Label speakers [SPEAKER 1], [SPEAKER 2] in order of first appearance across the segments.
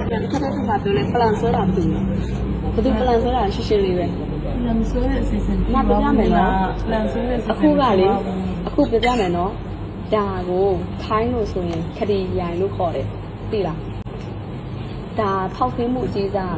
[SPEAKER 1] တော့ပြန်ခက်ခက်ခက်ခါပြောလဲပလန်ဆွဲတာဘူးဘယ်သူပလန်ဆွဲတာရှင်းရှင်းလေးပဲ
[SPEAKER 2] လန်ဆိုတဲ့အစီအစဉ်
[SPEAKER 1] ငါပြပြမယ်နော်
[SPEAKER 2] လန်ဆိုတဲ့အစီအစဉ်
[SPEAKER 1] အခုကလေအခုပြပြမယ်နော်ဒါကိုခိုင်းလို့ဆိုရင်ခရီးရိုင်လို့ခေါ်တယ်သိလားဒါဖောက်ခင်းမှုအကြီးစား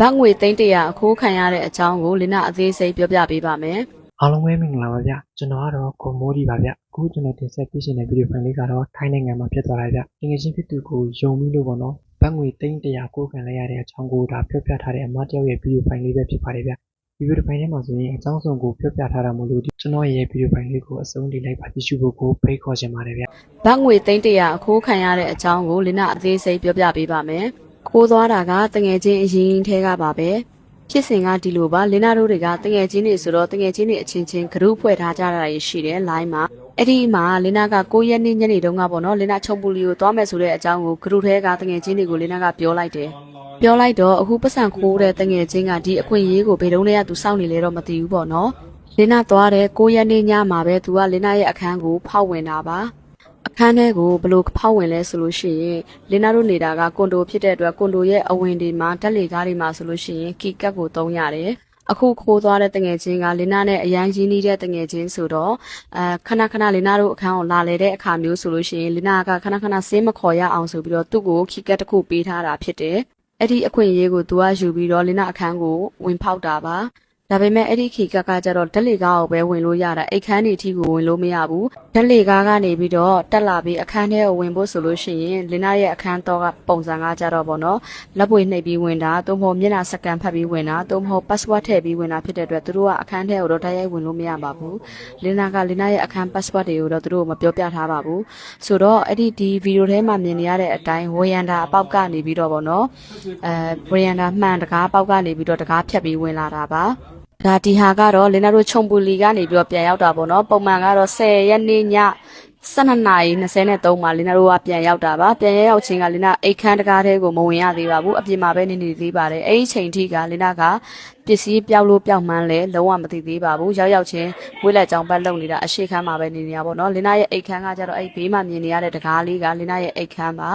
[SPEAKER 1] ဘတ်ငွေသိန်းတရာအခိုးခံရတဲ့အကြောင်းကိုလင်းနာအသေးစိတ်ပြောပြပေးပါမယ်
[SPEAKER 3] အားလုံးပဲမင်္ဂလာပါဗျကျွန်တော်ကတော့ကိုမိုးဒီပါဗျအခုကျွန်တော်တင်ဆက်ပေးရှင်တဲ့ဗီဒီယိုဖိုင်လေးကတော့ထိုင်းနိုင်ငံမှာဖြစ်သွားတာဗျငွေချင်းဖြစ်သူကိုယုံပြီးလို့ပေါ့နော်ဘတ်ငွေ300ကိုခံလိုက်ရတဲ့အကြောင်းကိုဒါပြောပြထားတဲ့အမတယောက်ရဲ့ဗီဒီယိုဖိုင်လေးပဲဖြစ်ပါတယ်ဗျဒီဗီဒီယိုဖိုင်ထဲမှာဆိုရင်အကြောင်းစုံကိုပြောပြထားတာမို့လို့ဒီကျွန်တော်ရဲ့ဗီဒီယိုဖိုင်လေးကိုအဆုံးထိလိုက်ပါကြည့်ရှုဖို့ကိုဖိတ်ခေါ်ချင်ပါတယ်ဗျ
[SPEAKER 1] ဘတ်ငွေသိန်းတရာအခိုးခံရတဲ့အကြောင်းကိုလင်းနာအသေးစိတ်ပြောပြပေးပါမယ်ခိုးသွားတာကတငယ်ချင်းအရင်ထဲကပါပဲ ဖြစ်စဉ်ကဒီလိုပါလင်းနာတို့တွေကတငယ်ချင်းတွေဆိုတော့တငယ်ချင်းတွေအချင်းချင်း group ဖွဲ့ထားကြတာရှိတယ် line မှာအဲ့ဒီမှာလင်းနာက9ရက်နေ့ညနေတုန်းကပေါ့နော်လင်းနာချုံပူလီကိုသွားမယ်ဆိုတဲ့အကြောင်းကို group ထဲကတငယ်ချင်းတွေကိုလင်းနာကပြောလိုက်တယ်ပြောလိုက်တော့အခုပတ်စံခိုးတဲ့တငယ်ချင်းကဒီအခွင့်အရေးကိုဘယ်တုန်းတည်းကသူစောင့်နေလဲတော့မသိဘူးပေါ့နော်လင်းနာသွားတဲ့9ရက်နေ့ညမှာပဲသူကလင်းနာရဲ့အခန်းကိုဖောက်ဝင်တာပါ အခန်းထဲကိုဘလို့ဖောက်ဝင်လဲဆိုလို့ရှိရင်လင်နာတို့နေတာကကွန်ဒိုဖြစ်တဲ့အတွက်ကွန်ဒိုရဲ့အဝင်တွေမှာတက်လေကားတွေမှာဆိုလို့ရှိရင်ကီကတ်ကိုသုံးရတယ်အခုခိုးသွားတဲ့တငယ်ချင်းကလင်နာနဲ့အရန်ရင်းနှီးတဲ့တငယ်ချင်းဆိုတော့အဲခဏခဏလင်နာတို့အခန်းကိုလာလေတဲ့အခါမျိုးဆိုလို့ရှိရင်လင်နာကခဏခဏဆင်းမခေါ်ရအောင်ဆိုပြီးတော့သူ့ကိုကီကတ်တစ်ခုပေးထားတာဖြစ်တယ်အဲ့ဒီအခွင့်အရေးကိုသူကယူပြီးတော့လင်နာအခန်းကိုဝင်ဖောက်တာပါ ဒါပေမဲ့အဲ့ဒီခီကကကြတော့ဓက်လေကားကိုပဲဝင်လို့ရတာအိတ်ခမ်းတွေအထိကိုဝင်လို့မရဘူးဓက်လေကားကနေပြီးတော့တက်လာပြီးအခန်းထဲကိုဝင်ဖို့ဆိုလို့ရှိရင်လင်နာရဲ့အခန်းတော့ကပုံစံကကြတော့ဗောနော်လက်ပွေနှိပ်ပြီးဝင်တာသို့မဟုတ်မျက်နှာစကန်ဖတ်ပြီးဝင်တာသို့မဟုတ် password ထည့်ပြီးဝင်တာဖြစ်တဲ့အတွက်သူတို့ကအခန်းထဲကိုတော့တိုက်ရိုက်ဝင်လို့မရပါဘူးလင်နာကလင်နာရဲ့အခန်း password တွေကိုတော့သူတို့မပြောပြထားပါဘူးဆိုတော့အဲ့ဒီဒီဗီဒီယိုထဲမှာမြင်နေရတဲ့အတိုင်းဝရန်တာအပေါက်ကနေပြီးတော့ဗောနော်အဲဝရန်တာမှန်တကားအပေါက်ကနေပြီးတော့တကားဖြတ်ပြီးဝင်လာတာပါ ဒါဒီဟာကတော့လင်နာတို့ခြုံပူလီကနေပြီးတော့ပြန်ရောက်တာပေါ့နော်ပုံမှန်ကတော့10ရက်နေ့ည12နာရီ23မှာလင်နာတို့ကပြန်ရောက်တာပါပြန်ရရောက်ချင်းကလင်နာအိတ်ခမ်းတကားတဲကိုမဝင်ရသေးပါဘူးအပြင်မှာပဲနေနေသေးပါတယ်အဲ့ဒီချိန်ထိကလင်နာကပစ္စည်းပြောက်လို့ပြောက်မှန်းလဲလုံးဝမသိသေးပါဘူးရောက်ရောက်ချင်းဝိလက်ကြောင်ပတ်လုံနေတာအရှိခန်းမှာပဲနေနေတာပေါ့နော်လင်နာရဲ့အိတ်ခမ်းကကျတော့အဲ့ဘေးမှာမြင်နေရတဲ့တကားလေးကလင်နာရဲ့အိတ်ခမ်းပါ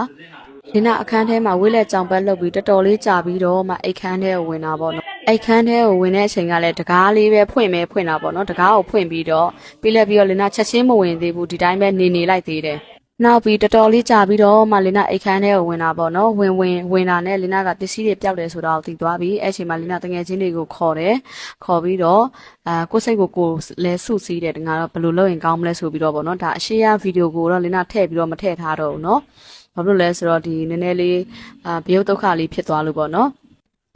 [SPEAKER 1] လင်နာအခန်းထဲမှာဝိလက်ကြောင်ပတ်လုပ်ပြီးတော်တော်လေးကြာပြီးတော့မှအိတ်ခမ်းထဲကိုဝင်တာပေါ့နော် အိတ်ခမ်းထဲကိုဝင်တဲ့အချိန်ကလည်းတကားလေးပဲဖွင့်မဲဖွင့်တာပေါ့နော်တကားကိုဖွင့်ပြီးတော့ပြီးလက်ပြီးတော့လင်နာချက်ချင်းမဝင်သေးဘူးဒီတိုင်းပဲနေနေလိုက်သေးတယ်နောက်ပြီးတော်တော်လေးကြာပြီးတော့မှလင်နာအိတ်ခမ်းထဲကိုဝင်တာပေါ့နော်ဝင်ဝင်ဝင်တာနဲ့လင်နာကပစ္စည်းတွေပျောက်တယ်ဆိုတော့သိသွားပြီအဲ့ချိန်မှာလင်နာတငယ်ချင်းတွေကိုခေါ်တယ်ခေါ်ပြီးတော့အာကိုယ်စိတ်ကိုကိုယ်လဲစုစည်းတယ်တငါတော့ဘယ်လိုလုပ်ရင်ကောင်းမလဲဆိုပြီးတော့ပေါ့နော်ဒါအရှိရဗီဒီယိုကိုတော့လင်နာထည့်ပြီးတော့မထည့်ထားတော့ဘူးနော်ဘာဖြစ်လို့လဲဆိုတော့ဒီနည်းနည်းလေးအာဘယုတ်ဒုက္ခလေးဖြစ်သွားလို့ပေါ့နော်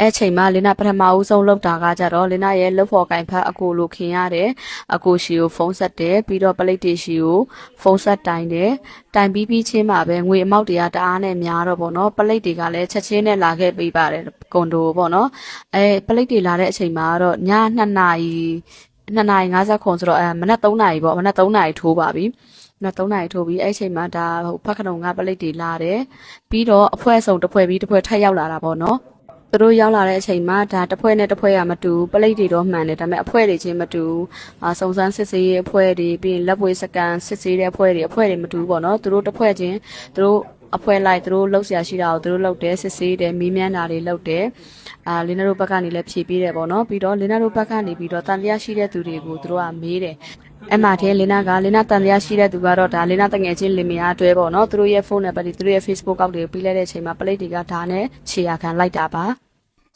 [SPEAKER 1] အဲ့ချိန်မှာလင်နာပထမဦးဆုံးလောက်တာကကြတော့လင်နာရဲ့လှုပ်ဖော်ကင်ဖတ်အကိုလိုခင်ရတယ်အကိုရှီကိုဖုန်းဆက်တယ်ပြီးတော့ပလိတ်တီရှီကိုဖုန်းဆက်တိုင်တယ်တိုင်ပြီးပြီးချင်းမှာပဲငွေအမောက်တရားတအားနဲ့များတော့ပေါ့နော်ပလိတ်တွေကလည်းချက်ချင်းနဲ့လာခဲ့ပေးပါတယ်ကွန်ဒိုပေါ့နော်အဲပလိတ်တွေလာတဲ့အချိန်မှာတော့ည2နာရီ2နာရီ50ခွန်ဆိုတော့အဲမနက်3နာရီပေါ့မနက်3နာရီထိုးပါပြီနောက်3နာရီထိုးပြီးအဲ့ချိန်မှာဒါဟိုဖက်ခဏုံကပလိတ်တွေလာတယ်ပြီးတော့အဖွဲဆုံတစ်ဖွဲပြီးတစ်ဖွဲထပ်ရောက်လာတာပေါ့နော် သူတို့ရောက်လာတဲ့အချိန်မှာဒါတစ်ဖွဲနဲ့တစ်ဖွဲကမတူပလိတ်တွေတော့မှန်တယ်ဒါပေမဲ့အဖွဲတွေချင်းမတူအာစုံစမ်းစစ်ဆေးရေးအဖွဲတွေပြီးရင်လက်ပွေစကန်စစ်ဆေးတဲ့အဖွဲတွေအဖွဲတွေမတူပေါ့နော်သူတို့တစ်ဖွဲချင်းသူတို့အဖွဲလိုက်သူတို့လှုပ်ရှားရှိတာကိုသူတို့လှုပ်တယ်စစ်ဆေးတယ်မီးမြန်းတာတွေလှုပ်တယ်အာလင်းနာတို့ဘက်ကနေလည်းဖြည့်ပေးတယ်ပေါ့နော်ပြီးတော့လင်းနာတို့ဘက်ကနေပြီးတော့တန်တရားရှိတဲ့သူတွေကိုသူတို့ကမေးတယ် အဲ့မှာတဲ့လင်းနာကလင်းနာတန်တရားရှိတဲ့သူကတော့ဒါလင်းနာတငယ်ချင်းလင်မယားအတွဲပေါ့နော်သူတို့ရဲ့ဖုန်းနံပါတ်တွေသူတို့ရဲ့ Facebook ကောက်တွေကိုပြီးလိုက်တဲ့အချိန်မှာပလိတ်တွေကဒါနဲ့ခြေရခံလိုက်တာပါ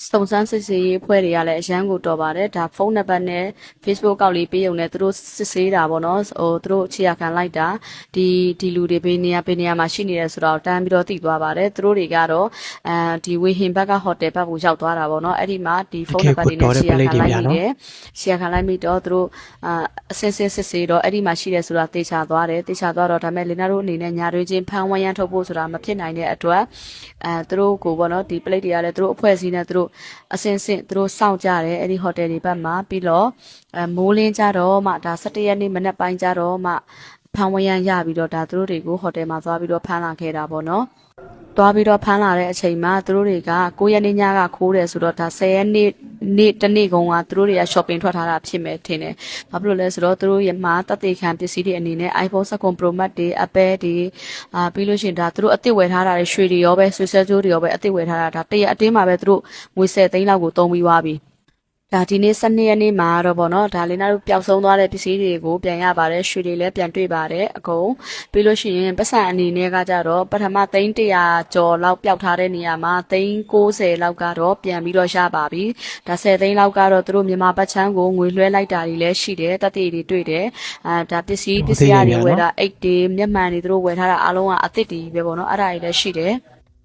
[SPEAKER 1] စုံစမ်းစစ်ဆေးရေးအဖွဲ့တွေကလည်းအရန်ကိုတော်ပါတယ်ဒါဖုန်းနံပါတ်နဲ့ Facebook ကောက်လေးပေးုံနဲ့သူတို့စစ်ဆေးတာပေါ့နော်ဟိုသူတို့ခြေရခံလိုက်တာဒီဒီလူတွေဘေးနေရာဘေးနေရာမှာရှိနေတယ်ဆိုတော့တန်းပြီးတော့သိသွားပါတယ်သူတို့တွေကတော့အဲဒီဝေဟင်ဘက်ကဟိုတယ်ဘက်ကိုရောက်သွားတာပေါ့နော်အဲ့ဒီမှာဒီဖုန်းနံပါတ်တွေနဲ့ခြေရခံလိုက်နေတယ်ခြေရခံလိုက်ပြီးတော့သူတို့အာအစင်းစင်းစစ်ဆေးတော့အဲ့ဒီမှာရှိတယ်ဆိုတာသေချာသွားတယ်သေချာသွားတော့ဒါပေမဲ့လင်နာတို့အနေနဲ့ညာတွေချင်းဖမ်းဝန်းရမ်းထုတ်ဖို့ဆိုတာမဖြစ်နိုင်တဲ့အတွက်အဲသူတို့ကိုပေါ့နော်ဒီ plate တွေကလည်းသူတို့အဖွဲ့အစည်းနဲ့သူတို့အစင်းစင်းသူတို့စောင့်ကြတယ်အဲ့ဒီ hotel တွေဘက်မှာပြီးတော့အဲမိုးလင်းကြတော့မှဒါ17ရက်နေ့မနေ့ပိုင်းကြတော့မှဖမ်းဝန်းရမ်းရပြီးတော့ဒါသူတို့တွေကို hotel မှာသွားပြီးတော့ဖမ်းလာခဲ့တာပေါ့နော်သွားပြီးတော့ဖမ်းလာတဲ့အချိန်မှာသူတို့တွေက9ရက်နေ့ညကခိုးတယ်ဆိုတော့ဒါ10ရက်နေ့ နေ့တစ်နေ့ကုန်ကသူတို့တွေက shopping ထွက်ထားတာဖြစ်မယ်ထင်တယ်။ဘာဖြစ်လို့လဲဆိုတော့သူတို့ရဲ့မှာတက်သေးခံပစ္စည်းတွေအနေနဲ့ iPhone 7 Pro Max တွေ Apple တွေအာပြီးလို့ရှိရင်ဒါသူတို့အစ်စ်ဝယ်ထားတာတွေရွှေတွေရောပဲဆွေဆွဲကြိုးတွေရောပဲအစ်စ်ဝယ်ထားတာဒါတရက်အတင်းမှာပဲသူတို့ငွေ10သိန်းလောက်ကိုသုံးပြီးသွားပြီ။ ဒါဒီနေ့12ရက်နေ့မှာတော့ဗောနော်ဒါလေးနာတို့ပျောက်ဆုံးသွားတဲ့ပစ္စည်းတွေကိုပြန်ရပါတယ်ရွှေတွေလည်းပြန်တွေ့ပါတယ်အကုန်ပြီးလို့ရှိရင်ပတ်စံအနေနဲ့ကကြတော့ပထမသိန်း100ကျော်လောက်ပျောက်ထားတဲ့နေရာမှာသိန်း90လောက်ကတော့ပြန်ပြီးတော့ရပါပြီဒါ10သိန်းလောက်ကတော့သူတို့မြန်မာပတ်ချမ်းကိုငွေလွှဲလိုက်တာတွေလည်းရှိတယ်တက်တေတွေတွေ့တယ်အာဒါပစ္စည်းပစ္စည်းတွေဝယ်တာအိတ်တွေမျက်မှန်တွေသူတို့ဝယ်ထားတာအားလုံးကအသစ်တွေပဲဗောနော်အဲ့ဒါတွေလည်းရှိတယ်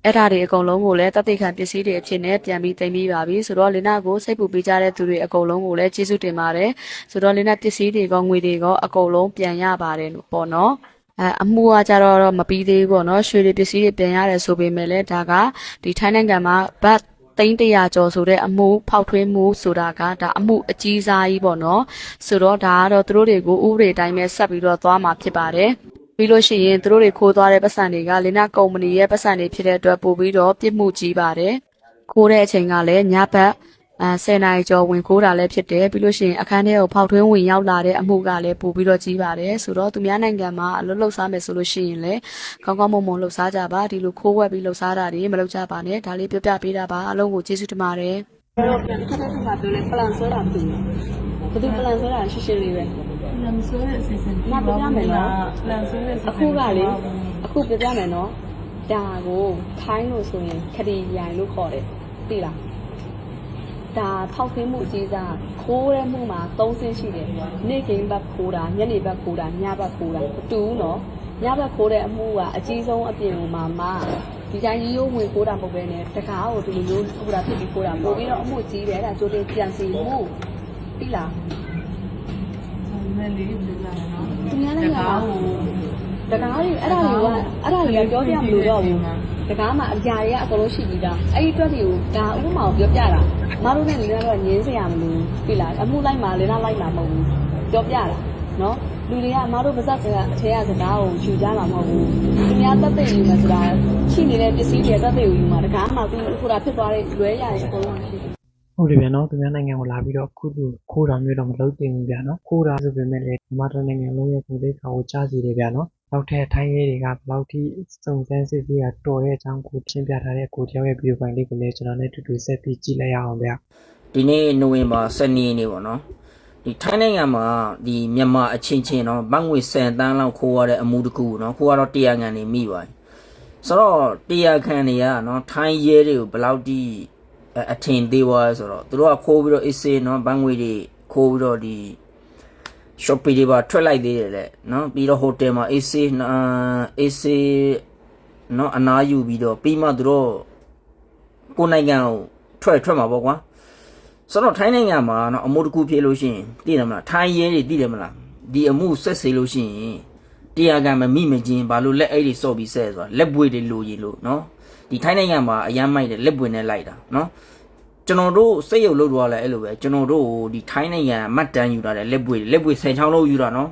[SPEAKER 1] အဲ့ဓာတွေအကုန်လုံးကိုလည်းတသက်ခံပစ္စည်းတွေအဖြစ်နဲ့ပြန်ပြီးတင်ပြီးပါပြီဆိုတော့လင်နာကိုစိတ်ပူပေးကြတဲ့သူတွေအကုန်လုံးကိုလည်းကျေးဇူးတင်ပါတယ်ဆိုတော့လင်နာပစ္စည်းတွေကငွေတွေကအကုန်လုံးပြန်ရပါတယ်လို့ပေါ့နော်အဲအမှုကကြတော့တော့မပြီးသေးဘူးပေါ့နော်ရွှေတွေပစ္စည်းတွေပြန်ရတယ်ဆိုပေမဲ့လည်းဒါကဒီထိုင်းနိုင်ငံမှာဘတ်သိန်း100ကျော်ဆိုတဲ့အမှုဖောက်ထွင်းမှုဆိုတာကဒါအမှုအကြီးစားကြီးပေါ့နော်ဆိုတော့ဒါကတော့သူတို့တွေကိုဥပဒေတိုင်းပဲဆက်ပြီးတော့သွားမှာဖြစ်ပါတယ် ပြီးလို့ရှိရင်သူတို့တွေခိုးသွားတဲ့ပတ်စံတွေကလင်နာကုမ္ပဏီရဲ့ပတ်စံတွေဖြစ်တဲ့အတွက်ပို့ပြီးတော့ပြစ်မှုကြီးပါတယ်ခိုးတဲ့အချိန်ကလည်းညဘက်အဲ10နာရီကျော်ဝင်ခိုးတာလည်းဖြစ်တယ်ပြီးလို့ရှိရင်အခန်းထဲကိုဖောက်ထွင်းဝင်ရောက်လာတဲ့အမှုကလည်းပို့ပြီးတော့ကြီးပါတယ်ဆိုတော့သူများနိုင်ငံမှာအလုပ်လုပ်စားမယ်ဆိုလို့ရှိရင်လည်းကောင်းကောင်းမွန်မွန်လုပ်စားကြပါဒီလိုခိုးဝက်ပြီးလုပ်စားတာတွေမလုပ်ကြပါနဲ့ဒါလေးပြောပြပေးတာပါအလုံးကိုကျေးဇူးတင်ပါတယ်
[SPEAKER 2] တော့ပြန်ခက်ခက်ခါပြောလဲပလန်ဆွဲတာဘူးဘယ်သူပလန်ဆွဲတာရှင်းရှင်းလေးပဲ
[SPEAKER 4] လမ်းဆွဲတဲ့အစီအစဉ်
[SPEAKER 2] ငါပြပြမယ်နော်
[SPEAKER 4] လမ်းဆွဲတဲ့အစီအစဉ်
[SPEAKER 2] အခုကလေအခုပြပြမယ်နော်ဒါကိုခိုင်းလို့ဆိုရင်ခရီးရိုင်လို့ခေါ်တယ်သိလားဒါဖောက်ခင်းမှုအကြီးစားခိုးတဲ့မှုမှာ၃ဆင့်ရှိတယ်နေ့ကင်းဘက်ခိုးတာညနေဘက်ခိုးတာညဘက်ခိုးတာမတူဘူးနော်ညဘက်ခိုးတဲ့အမှုကအကြီးဆုံးအပြင်မှာမှဒီတိုင်းရိုးရိုးဝင်ခိုးတာမဟုတ်ဘဲနဲ့တကားကိုဒီလိုမျိုးခိုးတာဖြစ်ပြီးခိုးတာပို့ပြီးတော့အမှုကြီးတယ်ဒါကြိုတင်ပြန်စီမှုသိလား
[SPEAKER 4] မယ်လေးပြလာတယ်နော်
[SPEAKER 2] သူများနိုင်ငံမှာတကားတွေအဲ့ဒါတွေကအဲ့ဒါတွေကပြောပြမလို့တော့ဘူးတကားမှာအရာတွေကအကုန်လုံးရှိပြီးသားအဲ့ဒီအတွက်တွေကိုဒါဥပမာကိုပြောပြတာမတို့နဲ့လည်းတော့ငင်းစရာမလိုပြီလားအမှုလိုက်မှာလည်းလိုက်မှာမဟုတ်ဘူးပြောပြတာနော်လူတွေကအမတို့ပါဇက်ကအထက်ကစကားကိုယူကြမှာမဟုတ်ဘူးသူများတက်တဲ့ယူမှာဆိုတာရှိနေတဲ့ပစ္စည်းတွေတက်တဲ့ယူမှာတကားမှာသူခုတာဖြစ်သွားတဲ့လွဲရရင်အကုန်လုံးရှိတယ်
[SPEAKER 3] ဟုတ်တယ်ဗျာနော်သူများနိုင်ငံကိုလာပြီးတော့အခုလိုခိုးတာမျိုးတော့မလုပ်သင့်ဘူးဗျာနော်ခိုးတာဆိုပေမဲ့လည်းဒီမှာတနိုင်ငံလုံးရဲ့ကိုယ်လေးခါကိုကြားစီတယ်ဗျာနော်နောက်ထပ်ထိုင်းရဲတွေကဘယ်လောက်ထိစုံစမ်းစစ်ဆေးရတော်တဲ့အကြောင်းကိုရှင်းပြထားတဲ့ကိုတယောက်ရဲ့ဗီဒီယိုဖိုင်လေးကိုလည်းကျွန်တော်နဲ့တူတူဆက်ပြီးကြည့်လိုက်ရအောင်ဗျာ
[SPEAKER 5] ဒီနေ့နိုဝင်ဘာ12ရက်နေ့ပေါ့နော်ဒီထိုင်းနိုင်ငံမှာဒီမြန်မာအချင်းချင်းเนาะဘတ်ငွေ10တန်းလောက်ခိုးရတဲ့အမှုတစ်ခုเนาะခိုးရတော့100ခန့်နေမိပါတယ်ဆိုတော့100ခန့်တွေကเนาะထိုင်းရဲတွေကိုဘယ်လောက်ထိ အထင်သေးသွားဆိုတော့သူတို့ကခိုးပြီးတော့ AC နော်ဘန်ငွေတွေခိုးပြီးတော့ဒီ shopping တွေပါထွက်လိုက်သေးတယ်လေနော်ပြီးတော့ hotel မှာ AC နော် AC နော်အနားယူပြီးတော့ပြီးမှသူတို့ကိုနိုင်ငံကိုထွက်ထွက်မှာပေါ့ကွာဆိုတော့ထိုင်းနိုင်ငံမှာနော်အမှုတစ်ခုဖြစ်လို့ရှိရင်သိတယ်မလားထိုင်းရဲတွေသိတယ်မလားဒီအမှုဆက်စေလို့ရှိရင်တရားကမမိမချင်းဘာလို့လက်အဲ့တွေစော့ပြီးဆက်ဆိုတာလက်ပွေတွေလိုရည်လို့နော် ဒီထိုင်းနိုင်ငံမှာအရမ်းမိုက်တယ်လက်ပွင်နဲ့လိုက်တာနော်ကျွန်တော်တို့စိတ်ရုပ်လို့တော့လည်းအဲ့လိုပဲကျွန်တော်တို့ဒီထိုင်းနိုင်ငံမတ်တန်းယူတာလက်ပွေလက်ပွေ10ချောင်းလုံးယူတာနော်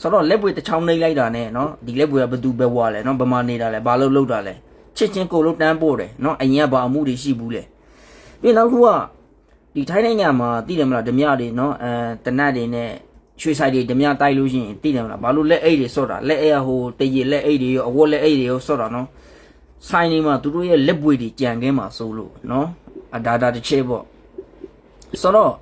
[SPEAKER 5] ဆိုတော့လက်ပွေတစ်ချောင်းနှိမ့်လိုက်တာနဲ့နော်ဒီလက်ပွေကဘသူပဲဝါလဲနော်ဗမာနေတာလဲဘာလို့လောက်တာလဲချစ်ချင်းကိုလို့တန်းပို့တယ်နော်အရင်ကဘာအမှုတွေရှိဘူးလဲပြီးနောက်တစ်ခုကဒီထိုင်းနိုင်ငံမှာသိတယ်မလားဓမြတွေနော်အဲတနတ်တွေနဲ့ရွှေဆိုင်တွေဓမြတိုက်လို့ရှိရင်သိတယ်မလားဘာလို့လက်အိတ်တွေစော့တာလက်အိတ်ဟိုတည်ရလက်အိတ်တွေရောအဝတ်လက်အိတ်တွေရောစော့တာနော် ဆိုင်နေမှာသူတို့ရဲ့လက်ပွေတွေကြံခဲမှာစိုးလို့နော်အဒါဒါတစ်ချက်ပေါ့ဆိုတော့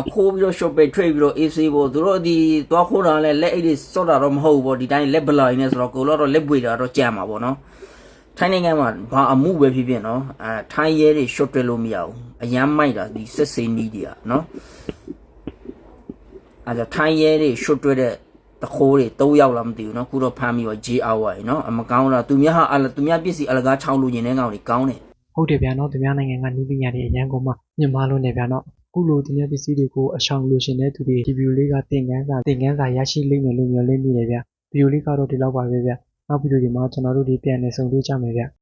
[SPEAKER 5] အခိုးပြီးတော့ shop ပဲ trade ပြီးတော့ AC ပေါ့သူတို့ဒီသွားခိုးတာလဲလက်အိတ်တွေစော့တာတော့မဟုတ်ဘူးပေါ့ဒီတိုင်းလက်ဘလိုက်နေဆိုတော့ကိုလောတော့လက်ပွေတာတော့ကြံမှာပေါ့နော်ထိုင်းနိုင်ငံမှာဘာအမှုပဲဖြစ်ဖြစ်နော်အဲထိုင်းရဲတွေ short တွေ့လို့မရဘူးအရန်မိုက်တာဒီစစ်စေးနီးတွေကနော်အဲဒါထိုင်းရဲတွေ short တွေ့တဲ့ တခိုးတွေ၃ယောက်လားမသိဘူးနော်ခုတော့ဖမ်းပြီးတော့ J hour ရေနော်အမကောင်းတာသူများဟာအလသူများပစ္စည်းအလကားချောင်းလို့ရင်တဲ့ကောင်တွေကောင်းတယ်
[SPEAKER 3] ဟုတ်တယ်ဗျာနော်သူများနိုင်ငံကနီးပညာတွေအရန်ကုန်မှမြင်မလို့နေဗျာနော်အခုလိုသူများပစ္စည်းတွေကိုအရှောင်လို့ရှင်တဲ့သူတွေဒီဗီဒီယိုလေးကသင်ခန်းစာသင်ခန်းစာရရှိလိမ့်မယ်လို့မျှော်လင့်မိတယ်ဗျာဗီဒီယိုလေးကတော့ဒီလောက်ပါပဲဗျာနောက်ဗီဒီယိုဒီမှာကျွန်တော်တို့ဒီပြန်လည်ဆုံတွေ့ကြမယ်ဗျာ